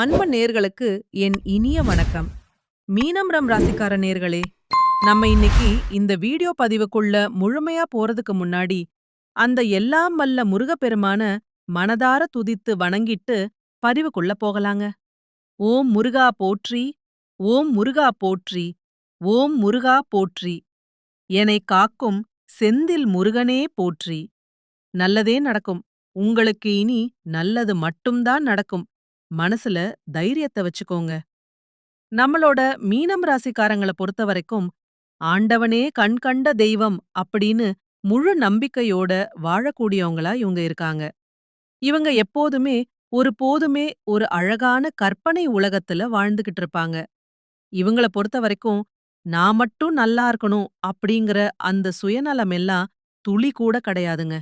அன்பு நேர்களுக்கு என் இனிய வணக்கம். மீனம் ரம் ராசிக்கார நேர்களே நம்ம இன்னைக்கு இந்த வீடியோ பதிவுக்குள்ள முழுமையா போறதுக்கு முன்னாடி அந்த எல்லாம் வல்ல முருகப்பெருமான மனதார துதித்து வணங்கிட்டு பதிவுக்குள்ள போகலாங்க. ஓம் முருகா போற்றி ஓம் முருகா போற்றி ஓம் முருகா போற்றி. என்னை காக்கும் செந்தில் முருகனே போற்றி. நல்லதே நடக்கும். உங்களுக்கு இனி நல்லது மட்டும்தான் நடக்கும். மனசுல தைரியத்தை வச்சுக்கோங்க. நம்மளோட மீனம் ராசிக்காரங்கள பொறுத்த வரைக்கும் ஆண்டவனே கண் கண்ட தெய்வம் அப்படின்னு முழு நம்பிக்கையோட வாழக்கூடியவங்களா இவங்க இருக்காங்க. இவங்க எப்போதுமே ஒரு போதுமே ஒரு அழகான கற்பனை உலகத்துல வாழ்ந்துகிட்டு இருப்பாங்க. இவங்கள பொறுத்த வரைக்கும் நான் மட்டும் நல்லா இருக்கணும் அப்படிங்கிற அந்த சுயநலம் எல்லாம் துளி கூட கிடையாதுங்க.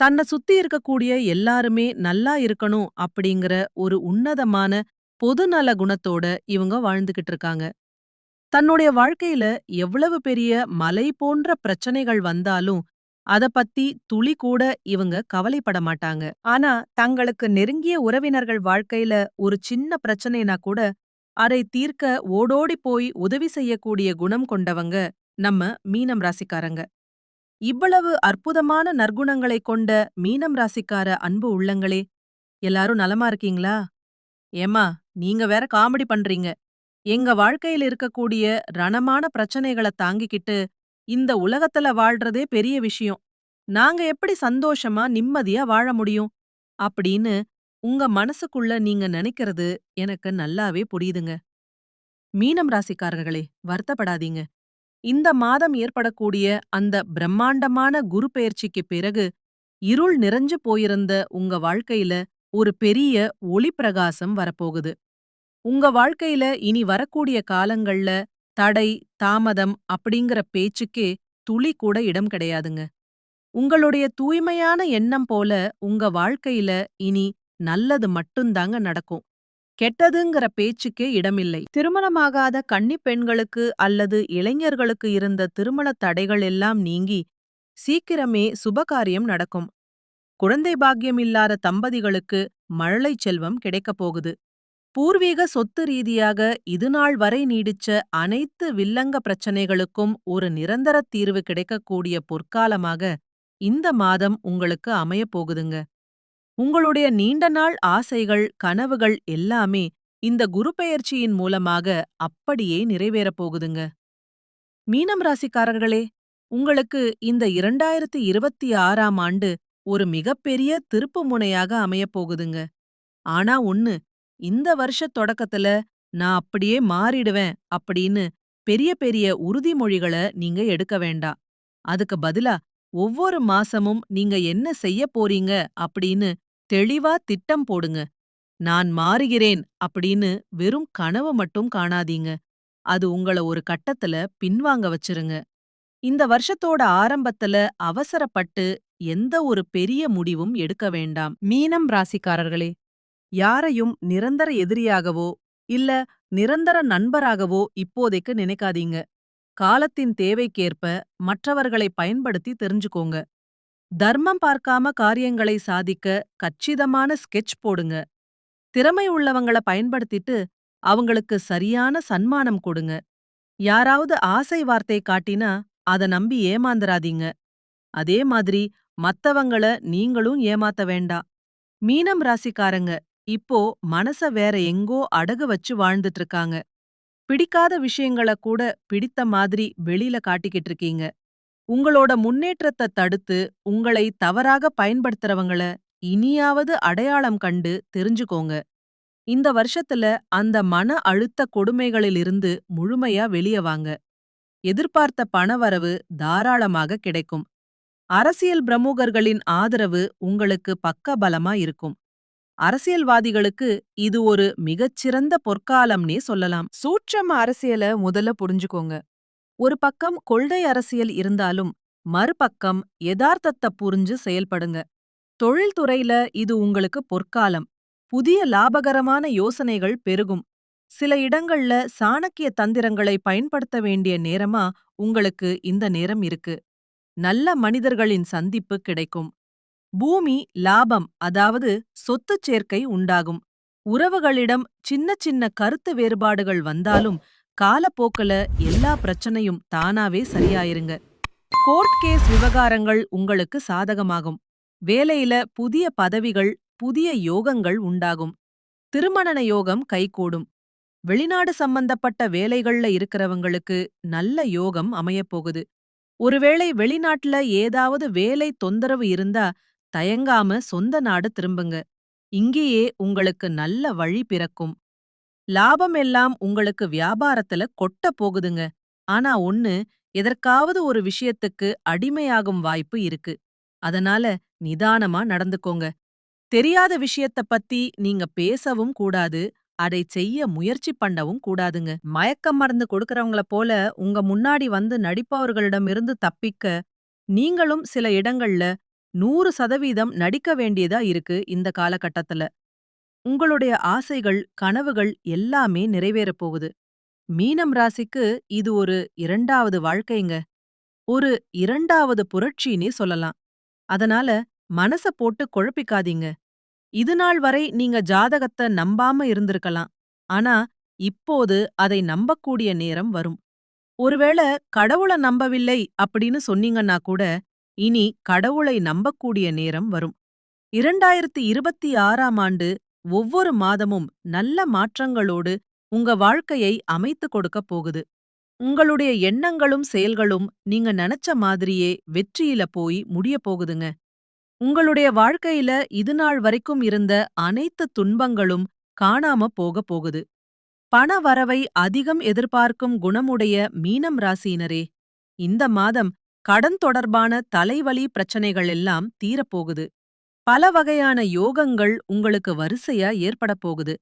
தன்னை சுத்தி இருக்கக்கூடிய எல்லாருமே நல்லா இருக்கணும் அப்படிங்கிற ஒரு உன்னதமான பொதுநல குணத்தோட இவங்க வாழ்ந்துகிட்டு இருக்காங்க. தன்னுடைய வாழ்க்கையில எவ்வளவு பெரிய மலை போன்ற பிரச்சனைகள் வந்தாலும் அத பத்தி துளி கூட இவங்க கவலைப்பட மாட்டாங்க. ஆனா தங்களுக்கு நெருங்கிய உறவினர்கள் வாழ்க்கையில ஒரு சின்ன பிரச்சனைனா கூட அதை தீர்க்க ஓடோடி போய் உதவி செய்யக்கூடிய குணம் கொண்டவங்க நம்ம மீனம் ராசிக்காரங்க. இவ்வளவு அற்புதமான நற்குணங்களைக் கொண்ட மீனம் ராசிக்கார அன்பு உள்ளங்களே. எல்லாரும் நலமா இருக்கீங்களா? ஏம்மா நீங்க வேற காமெடி பண்றீங்க. எங்க வாழ்க்கையில இருக்கக்கூடிய ரணமான பிரச்சனைகளை தாங்கிக்கிட்டு இந்த உலகத்துல வாழ்றதே பெரிய விஷயம். நாங்க எப்படி சந்தோஷமா நிம்மதியா வாழ முடியும்? அப்படின்னு உங்க மனசுக்குள்ள நீங்க நினைக்கிறது எனக்கு நல்லாவே புரியுதுங்க. மீனம் ராசிக்காரர்களே வருத்தப்படாதீங்க. இந்த மாதம் ஏற்படக்கூடிய அந்த பிரம்மாண்டமான குரு பெயர்ச்சிக்கு பிறகு இருள் நிறைஞ்சு போயிருந்த உங்க வாழ்க்கையில ஒரு பெரிய ஒளி பிரகாசம் வரப்போகுது. உங்க வாழ்க்கையில இனி வரக்கூடிய காலங்கள்ல தடை தாமதம் அப்படிங்கிற பேச்சுக்கே துளி கூட இடம் கிடையாதுங்க. உங்களுடைய தூய்மையான எண்ணம் போல உங்க வாழ்க்கையில இனி நல்லது மட்டும்தாங்க நடக்கும். கெட்டதுங்கிற பேச்சுக்கே இடமில்லை. திருமணமாகாத கன்னிப் பெண்களுக்கு அல்லது இளைஞர்களுக்கு இருந்த திருமணத் தடைகள் எல்லாம் நீங்கி சீக்கிரமே சுபகாரியம் நடக்கும். குழந்தை பாக்கியம் இல்லாத தம்பதிகளுக்கு மழலைச் செல்வம் கிடைக்கப் போகுது. பூர்வீக சொத்து ரீதியாக இதுநாள் வரை நீடிச்ச அனைத்து வில்லங்க பிரச்சனைகளுக்கும் ஒரு நிரந்தர தீர்வு கிடைக்கக்கூடிய பொற்காலமாக இந்த மாதம் உங்களுக்கு அமையப் போகுதுங்க. உங்களுடைய நீண்ட நாள் ஆசைகள் கனவுகள் எல்லாமே இந்த குரு பெயர்ச்சியின் மூலமாக அப்படியே நிறைவேறப் போகுதுங்க. மீனம் ராசிக்காரர்களே உங்களுக்கு இந்த இரண்டாயிரத்தி இருபத்தி ஆறாம் ஆண்டு ஒரு மிகப்பெரிய திருப்பு முனையாக அமையப் போகுதுங்க. ஆனா ஒன்னு இந்த வருஷ தொடக்கத்துல நான் அப்படியே மாறிடுவேன் அப்படின்னு பெரிய பெரிய உறுதிமொழிகளை நீங்க எடுக்க வேண்டாம். அதுக்கு பதிலா ஒவ்வொரு மாசமும் நீங்க என்ன செய்ய போறீங்க அப்படின்னு தெளிவா திட்டம் போடுங்க. நான் மாறுகிறேன் அப்படின்னு வெறும் கனவு மட்டும் காணாதீங்க. அது உங்கள ஒரு கட்டத்துல பின்வாங்க வச்சிருங்க. இந்த வருஷத்தோட ஆரம்பத்துல அவசரப்பட்டு எந்த ஒரு பெரிய முடிவும் எடுக்க வேண்டாம். மீனம் ராசிக்காரர்களே யாரையும் நிரந்தர எதிரியாகவோ இல்ல நிரந்தர நண்பராகவோ இப்போதைக்கு நினைக்காதீங்க. காலத்தின் தேவைக்கேற்ப மற்றவர்களை பயன்படுத்தி தெரிஞ்சுக்கோங்க. தர்மம் பார்க்காம காரியங்களை சாதிக்க கச்சிதமான ஸ்கெட்ச் போடுங்க. திறமை உள்ளவங்கள பயன்படுத்திட்டு அவங்களுக்கு சரியான சன்மானம் கொடுங்க. யாராவது ஆசை வார்த்தை காட்டினா அத நம்பி ஏமாந்துராதீங்க அதே மாதிரி மத்தவங்கள நீங்களும் ஏமாத்த வேண்டாம் மீனம் ராசிக்காரங்க இப்போ மனச வேற எங்கோ அடகு வச்சு வாழ்ந்துட்டு இருக்காங்க. பிடிக்காத விஷயங்கள கூட பிடித்த மாதிரி வெளியில காட்டிக்கிட்டு இருக்கீங்க. உங்களோட முன்னேற்றத்தை தடுத்து உங்களை தவறாக பயன்படுத்துறவங்கள இனியாவது அடையாளம் கண்டு தெரிஞ்சுக்கோங்க. இந்த வருஷத்துல அந்த மன அழுத்த கொடுமைகளிலிருந்து முழுமையா வெளிய வாங்க. எதிர்பார்த்த பணவரவு தாராளமாக கிடைக்கும். அரசியல் பிரமுகர்களின் ஆதரவு உங்களுக்கு பக்கபலமா இருக்கும். அரசியல்வாதிகளுக்கு இது ஒரு மிகச்சிறந்த பொற்காலம்னே சொல்லலாம். சூட்சம அரசியல முதல்ல புரிஞ்சுக்கோங்க. ஒரு பக்கம் கொள்கை அரசியல் இருந்தாலும் மறுபக்கம் யதார்த்தத்தை புரிஞ்சு செயல்படுங்க. தொழில்துறையில இது உங்களுக்கு பொற்காலம். புதிய லாபகரமான யோசனைகள் பெருகும். சில இடங்கள்ல சாணக்கிய தந்திரங்களை பயன்படுத்த வேண்டிய நேரமா உங்களுக்கு இந்த நேரம் இருக்கு. நல்ல மனிதர்களின் சந்திப்பு கிடைக்கும். பூமி லாபம் அதாவது சொத்து சேர்க்கை உண்டாகும். உறவுகளிடம் சின்ன சின்ன கருத்து வேறுபாடுகள் வந்தாலும் காலப்போக்குல எல்லா பிரச்சனையும் தானாவே சரியாயிருங்க. கோர்ட் கேஸ் விவகாரங்கள் உங்களுக்கு சாதகமாகும். வேலையில புதிய பதவிகள் புதிய யோகங்கள் உண்டாகும். திருமண யோகம் கைகூடும். வெளிநாடு சம்பந்தப்பட்ட வேலைகள்ல இருக்கிறவங்களுக்கு நல்ல யோகம் அமையப்போகுது. ஒருவேளை வெளிநாட்டுல ஏதாவது வேலை தொந்தரவு இருந்தா தயங்காம சொந்த நாடு திரும்புங்க. இங்கேயே உங்களுக்கு நல்ல வழி பிறக்கும். லாபம் எல்லாம் உங்களுக்கு வியாபாரத்துல கொட்ட போகுதுங்க. ஆனா ஒன்னு எதற்காவது ஒரு விஷயத்துக்கு அடிமையாகும் வாய்ப்பு இருக்கு. அதனால நிதானமா நடந்துக்கோங்க. தெரியாத விஷயத்த பத்தி நீங்க பேசவும் கூடாது. அதை செய்ய முயற்சி பண்ணவும் கூடாதுங்க. மயக்க மருந்து கொடுக்கறவங்கள போல உங்க முன்னாடி வந்து நடிப்பவர்களிடமிருந்து தப்பிக்க நீங்களும் சில இடங்கள்ல நூறு சதவீதம் நடிக்க வேண்டியதா இருக்கு இந்த காலகட்டத்துல. உங்களுடைய ஆசைகள் கனவுகள் எல்லாமே நிறைவேறப் போகுது. மீனம் ராசிக்கு இது ஒரு இரண்டாவது வாழ்க்கைங்க. ஒரு இரண்டாவது புரட்சின்னே சொல்லலாம். அதனால மனச போட்டு குழப்பிக்காதீங்க. இது நாள் வரை நீங்க ஜாதகத்த நம்பாம இருந்திருக்கலாம். ஆனா இப்போது அதை நம்பக்கூடிய நேரம் வரும். ஒருவேளை கடவுள நம்பவில்லை அப்படின்னு சொன்னீங்கன்னா கூட இனி கடவுளை நம்பக்கூடிய நேரம் வரும். இரண்டாயிரத்தி இருபத்தி ஆறாம் ஆண்டு ஒவ்வொரு மாதமும் நல்ல மாற்றங்களோடு உங்க வாழ்க்கையை அமைத்து கொடுக்க போகுது. உங்களுடைய எண்ணங்களும் செயல்களும் நீங்க நினைச்ச மாதிரியே வெற்றியில போய் முடிய போகுதுங்க. உங்களுடைய வாழ்க்கையில இதுநாள் வரைக்கும் இருந்த அனைத்து துன்பங்களும் காணாம போக போகுது. பண வரவை அதிகம் எதிர்பார்க்கும் குணமுடைய மீனம் ராசியினரே இந்த மாதம் கடன் தொடர்பான தலைவலி பிரச்சனைகள் எல்லாம் தீரப்போகுது பல வகையான யோகங்கள் உங்களுக்கு வரிசையா ஏற்படப் போகுது.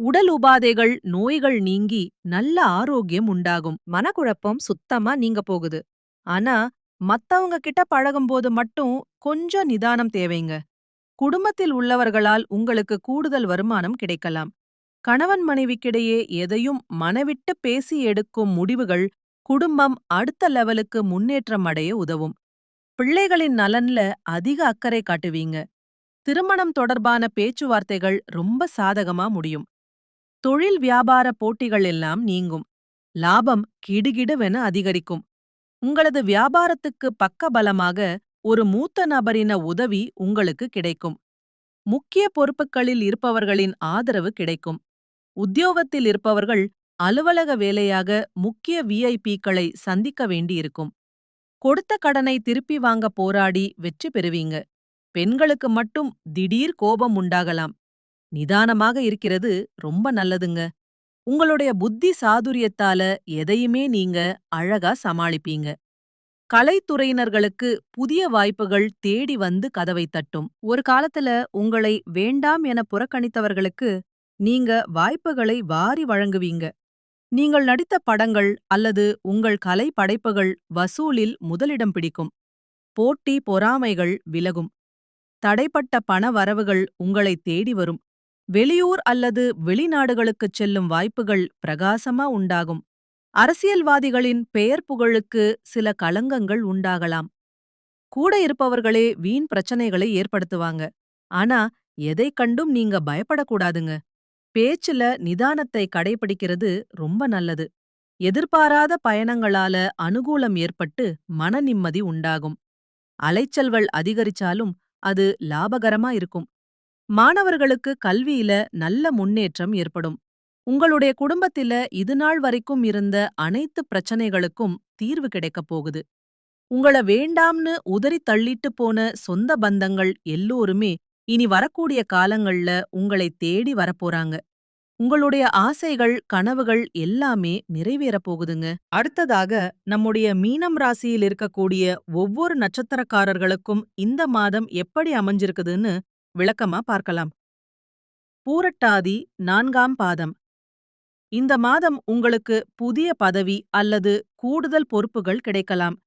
உடல் உபாதைகள் நோய்கள் நீங்கி நல்ல ஆரோக்கியம் உண்டாகும். மனக்குழப்பம் சுத்தமா நீங்க போகுது. ஆனா மத்தவங்க கிட்ட பழகும்போது மட்டும் கொஞ்சம் நிதானம் தேவைங்க. குடும்பத்தில் உள்ளவர்களால் உங்களுக்கு கூடுதல் வருமானம் கிடைக்கலாம். கணவன் மனைவிக்கிடையே எதையும் மனவிட்டு பேசி எடுக்கும் முடிவுகள் குடும்பம் அடுத்த லெவலுக்கு முன்னேற்றம் அடைய உதவும். பிள்ளைகளின் நலன்ல அதிக அக்கறை காட்டுவீங்க. திருமணம் தொடர்பான பேச்சுவார்த்தைகள் ரொம்ப சாதகமா முடியும். தொழில் வியாபார போட்டிகள் எல்லாம் நீங்கும். லாபம் கிடுகிடுவென அதிகரிக்கும். உங்களது வியாபாரத்துக்கு பக்கபலமாக ஒரு மூத்த நபரின உதவி உங்களுக்கு கிடைக்கும். முக்கிய பொறுப்புகளில் இருப்பவர்களின் ஆதரவு கிடைக்கும். உத்தியோகத்தில் இருப்பவர்கள் அலுவலக வேலையாக முக்கிய விஐபிக்களை சந்திக்க வேண்டியிருக்கும். கொடுத்த கடனை திருப்பி வாங்க போராடி வெற்றி பெறுவீங்க. பெண்களுக்கு மட்டும் திடீர் கோபம் உண்டாகலாம். நிதானமாக இருக்கிறது ரொம்ப நல்லதுங்க. உங்களுடைய புத்தி சாதுரியத்தால எதையுமே நீங்க அழகா சமாளிப்பீங்க. கலைத்துறையினர்களுக்கு புதிய வாய்ப்புகள் தேடி வந்து கதவை தட்டும். ஒரு காலத்துல உங்களை வேண்டாம் என புறக்கணித்தவர்களுக்கு நீங்க வாய்ப்புகளை வாரி வழங்குவீங்க. நீங்கள் நடித்த படங்கள் அல்லது உங்கள் கலை படைப்புகள் வசூலில் முதலிடம் பிடிக்கும். போட்டி பொறாமைகள் விலகும். தடைப்பட்ட பண வரவுகள் உங்களை தேடி வரும். வெளியூர் அல்லது வெளிநாடுகளுக்குச் செல்லும் வாய்ப்புகள் பிரகாசமா உண்டாகும். அரசியல்வாதிகளின் பெயர் புகழுக்கு சில களங்கங்கள் உண்டாகலாம். கூட இருப்பவர்களே வீண் பிரச்சனைகளை ஏற்படுத்துவாங்க. ஆனா எதை கண்டும் நீங்க பயப்படக்கூடாதுங்க. பேச்சுல நிதானத்தை கடைபிடிக்கிறது ரொம்ப நல்லது. எதிர்பாராத பயணங்களால அனுகூலம் ஏற்பட்டு மன நிம்மதி உண்டாகும். அலைச்சல்கள் அதிகரிச்சாலும் அது லாபகரமா இருக்கும். மாணவர்களுக்கு கல்வியில நல்ல முன்னேற்றம் ஏற்படும். உங்களுடைய குடும்பத்தில இதுநாள் வரைக்கும் இருந்த அனைத்து பிரச்சனைகளுக்கும் தீர்வு கிடைக்கப் போகுது. உங்கள வேண்டாம்னு உதறி தள்ளிட்டு போன சொந்த பந்தங்கள் எல்லோருமே இனி வரக்கூடிய காலங்கள்ல உங்களை தேடி வரப்போறாங்க உங்களுடைய ஆசைகள் கனவுகள் எல்லாமே நிறைவேறப் போகுதுங்க அடுத்ததாக நம்முடைய மீனம் ராசியில் இருக்கக்கூடிய ஒவ்வொரு நட்சத்திரக்காரர்களுக்கும் இந்த மாதம் எப்படி அமைஞ்சிருக்குதுன்னு விளக்கமா பார்க்கலாம். பூரட்டாதி நான்காம் பாதம். இந்த மாதம் உங்களுக்கு புதிய பதவி அல்லது கூடுதல் பொறுப்புகள் கிடைக்கலாம்.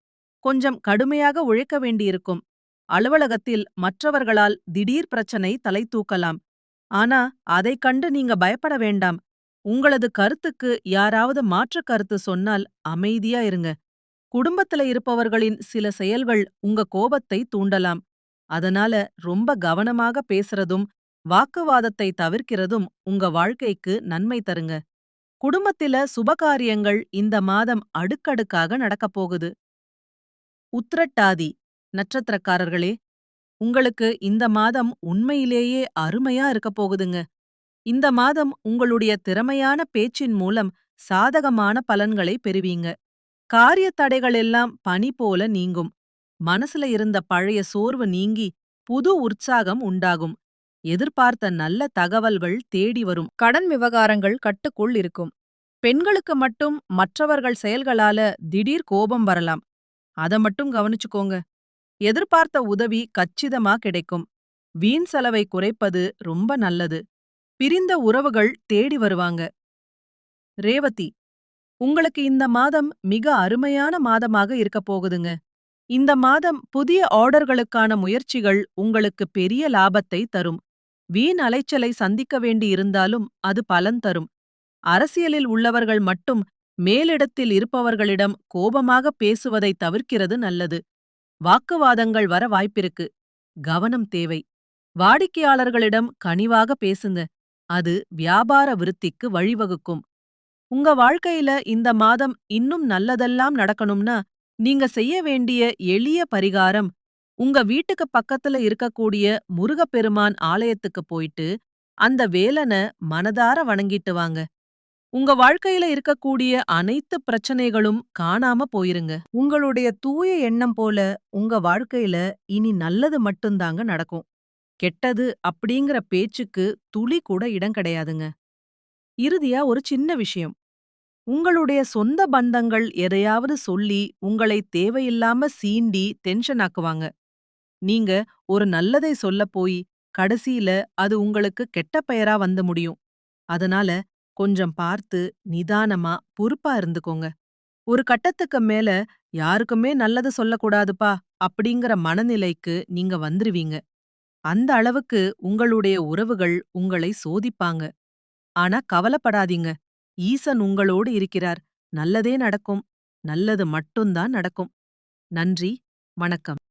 கொஞ்சம் கடுமையாக உழைக்க வேண்டியிருக்கும். அலுவலகத்தில் மற்றவர்களால் திடீர் பிரச்சனை தலை தூக்கலாம். ஆனா அதைக் கண்டு நீங்க பயப்பட வேண்டாம். உங்களது கருத்துக்கு யாராவது மாற்றுக் கருத்து சொன்னால் அமைதியா இருங்க. குடும்பத்துல இருப்பவர்களின் சில செயல்கள் உங்க கோபத்தை தூண்டலாம். அதனால ரொம்ப கவனமாக பேசுறதும் வாக்குவாதத்தை தவிர்க்கிறதும் உங்க வாழ்க்கைக்கு நன்மை தருங்க. குடும்பத்தில சுபகாரியங்கள் இந்த மாதம் அடுக்கடுக்காக நடக்கப் போகுது. உத்திரட்டாதி நட்சத்திரக்காரர்களே உங்களுக்கு இந்த மாதம் உண்மையிலேயே அருமையா இருக்கப் போகுதுங்க. இந்த மாதம் உங்களுடைய திறமையான பேச்சின் மூலம் சாதகமான பலன்களை பெறுவீங்க. காரிய தடைகள் எல்லாம் பனி போல நீங்கும். மனசுல இருந்த பழைய சோர்வு நீங்கி புது உற்சாகம் உண்டாகும். எதிர்பார்த்த நல்ல தகவல்கள் தேடி வரும். கடன் விவகாரங்கள் கட்டுக்குள் இருக்கும். பெண்களுக்கு மட்டும் மற்றவர்கள் செயல்களால திடீர் கோபம் வரலாம். அத மட்டும் கவனிச்சுக்கோங்க. எதிர்பார்த்த உதவி கச்சிதமா கிடைக்கும். வீண் செலவை குறைப்பது ரொம்ப நல்லது. பிரிந்த உறவுகள் தேடி வருவாங்க. ரேவதி உங்களுக்கு இந்த மாதம் மிக அருமையான மாதமாக இருக்கப் போகுதுங்க. இந்த மாதம் புதிய ஆர்டர்களுக்கான முயற்சிகள் உங்களுக்கு பெரிய லாபத்தை தரும். வீண் அலைச்சலை சந்திக்க வேண்டியிருந்தாலும் அது பலன் தரும். அரசியலில் உள்ளவர்கள் மட்டும் மேலிடத்தில் இருப்பவர்களிடம் கோபமாக பேசுவதை தவிர்க்கிறது நல்லது. வாக்குவாதங்கள் வர வாய்ப்பிருக்கு. கவனம் தேவை. வாடிக்கையாளர்களிடம் கனிவாக பேசுங்க. அது வியாபார விருத்திக்கு வழிவகுக்கும். உங்க வாழ்க்கையில இந்த மாதம் இன்னும் நல்லதெல்லாம் நடக்கணும்னா நீங்க செய்ய வேண்டிய எளிய பரிகாரம் உங்க வீட்டுக்கு பக்கத்துல இருக்கக்கூடிய முருகப்பெருமான் ஆலயத்துக்கு போயிட்டு அந்த வேலன மனதார வணங்கிட்டு வாங்க. உங்க வாழ்க்கையில இருக்கக்கூடிய அனைத்து பிரச்சனைகளும் காணாம போயிருங்க. உங்களுடைய தூய எண்ணம் போல உங்க வாழ்க்கையில இனி நல்லது மட்டும்தாங்க நடக்கும். கெட்டது அப்படிங்கிற பேச்சுக்கு துளி கூட இடம் கிடையாதுங்க. இறுதியா ஒரு சின்ன விஷயம். உங்களுடைய சொந்த பந்தங்கள் எதையாவது சொல்லி உங்களை தேவையில்லாம சீண்டி டென்ஷன் ஆக்குவாங்க. நீங்க ஒரு நல்லதை சொல்ல போய் கடைசியில அது உங்களுக்கு கெட்ட பெயரா வந்து முடியும். அதனால கொஞ்சம் பார்த்து நிதானமா பொறுப்பா இருந்துக்கோங்க. ஒரு கட்டத்துக்கு மேல யாருக்குமே நல்லது சொல்லக்கூடாதுப்பா அப்படிங்கிற மனநிலைக்கு நீங்க வந்துருவீங்க. அந்த அளவுக்கு உங்களுடைய உறவுகள் உங்களை சோதிப்பாங்க. ஆனா கவலைப்படாதீங்க. ஈசன் உங்களோடு இருக்கிறார். நல்லதே நடக்கும். நல்லது மட்டும்தான் நடக்கும். நன்றி. வணக்கம்.